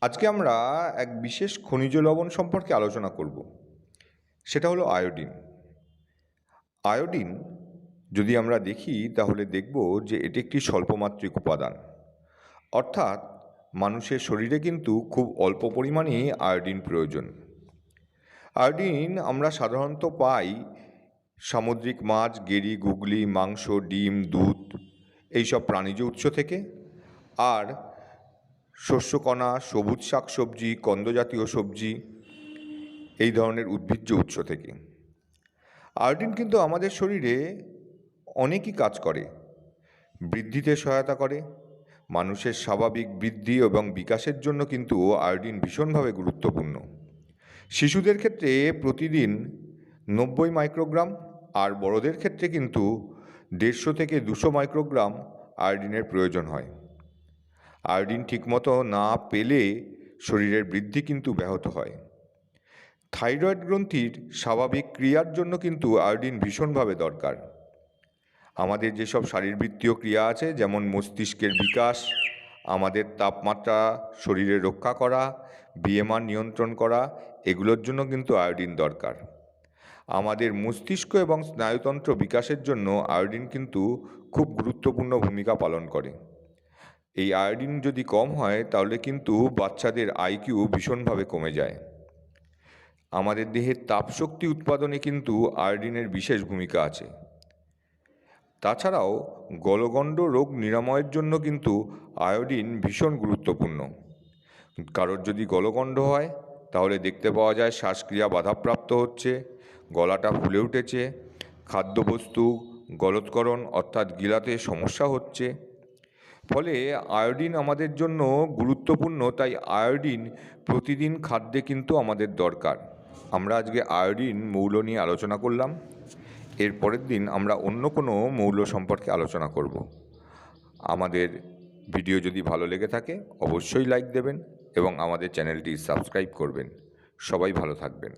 আজকে আমরা এক বিশেষ খনিজ লবণ সম্পর্কে আলোচনা করব। সেটা হলো আয়োডিন। আয়োডিন, যদি আমরা দেখি, তাহলে দেখব যে এটি একটি স্বল্পমাত্রিক উপাদান। অর্থাৎ মানুষের শরীরে কিন্তু খুব অল্প পরিমাণেই আয়োডিন প্রয়োজন। আয়োডিন আমরা সাধারণত পাই সামুদ্রিক মাছ, গেরি, গুগলি, মাংস, ডিম, দুধ, এইসব প্রাণীজ উৎস থেকে। আর শস্যকণা, সবুজ শাক শাকসবজি, কন্দজাতীয় সবজি, এই ধরনের উদ্ভিজ্জ উৎস থেকে। আয়োডিন কিন্তু আমাদের শরীরে অনেকই কাজ করে, বৃদ্ধিতে সহায়তা করে, মানুষের স্বাভাবিক বৃদ্ধি এবং বিকাশের জন্য কিন্তু আয়োডিন ভীষণভাবে গুরুত্বপূর্ণ। শিশুদের ক্ষেত্রে প্রতিদিন নব্বই মাইক্রোগ্রাম, আর বড়দের ক্ষেত্রে কিন্তু দেড়শো থেকে দুশো মাইক্রোগ্রাম আয়োডিনের প্রয়োজন হয়। আয়োডিন ঠিকমতো না পেলে শরীরের বৃদ্ধি কিন্তু ব্যাহত হয়। থাইরয়েড গ্রন্থির স্বাভাবিক ক্রিয়ার জন্য কিন্তু আয়োডিন ভীষণভাবে দরকার। আমাদের যেসব শারীরবৃত্তীয় ক্রিয়া আছে, যেমন মস্তিষ্কের বিকাশ, আমাদের তাপমাত্রা, শরীরে রক্ষা করা, বিএমআর নিয়ন্ত্রণ করা, এগুলোর জন্য কিন্তু আয়োডিন দরকার। আমাদের মস্তিষ্ক এবং স্নায়ুতন্ত্র বিকাশের জন্য আয়োডিন কিন্তু খুব গুরুত্বপূর্ণ ভূমিকা পালন করে। এই আয়োডিন যদি কম হয়, তাহলে কিন্তু বাচ্চাদের আইকিউ ভীষণভাবে কমে যায়। আমাদের দেহের তাপশক্তি উৎপাদনে কিন্তু আয়োডিনের বিশেষ ভূমিকা আছে। তাছাড়াও গলগণ্ড রোগ নিরাময়ের জন্য কিন্তু আয়োডিন ভীষণ গুরুত্বপূর্ণ। কারোর যদি গলগণ্ড হয়, তাহলে দেখতে পাওয়া যায় শ্বাসক্রিয়া বাধাপ্রাপ্ত হচ্ছে, গলাটা ফুলে উঠেছে, খাদ্যবস্তু, গলৎকরণ অর্থাৎ গিলাতে সমস্যা হচ্ছে। ফলে আয়োডিন আমাদের জন্য গুরুত্বপূর্ণ, তাই আয়োডিন প্রতিদিন খাদ্যে কিন্তু আমাদের দরকার। আমরা আজকে আয়োডিন মৌল নিয়ে আলোচনা করলাম। এর পরের দিন আমরা অন্য কোনো মৌল সম্পর্কে আলোচনা করব। আমাদের ভিডিও যদি ভালো লেগে থাকে, অবশ্যই লাইক দেবেন এবং আমাদের চ্যানেলটি সাবস্ক্রাইব করবেন। সবাই ভালো থাকবেন।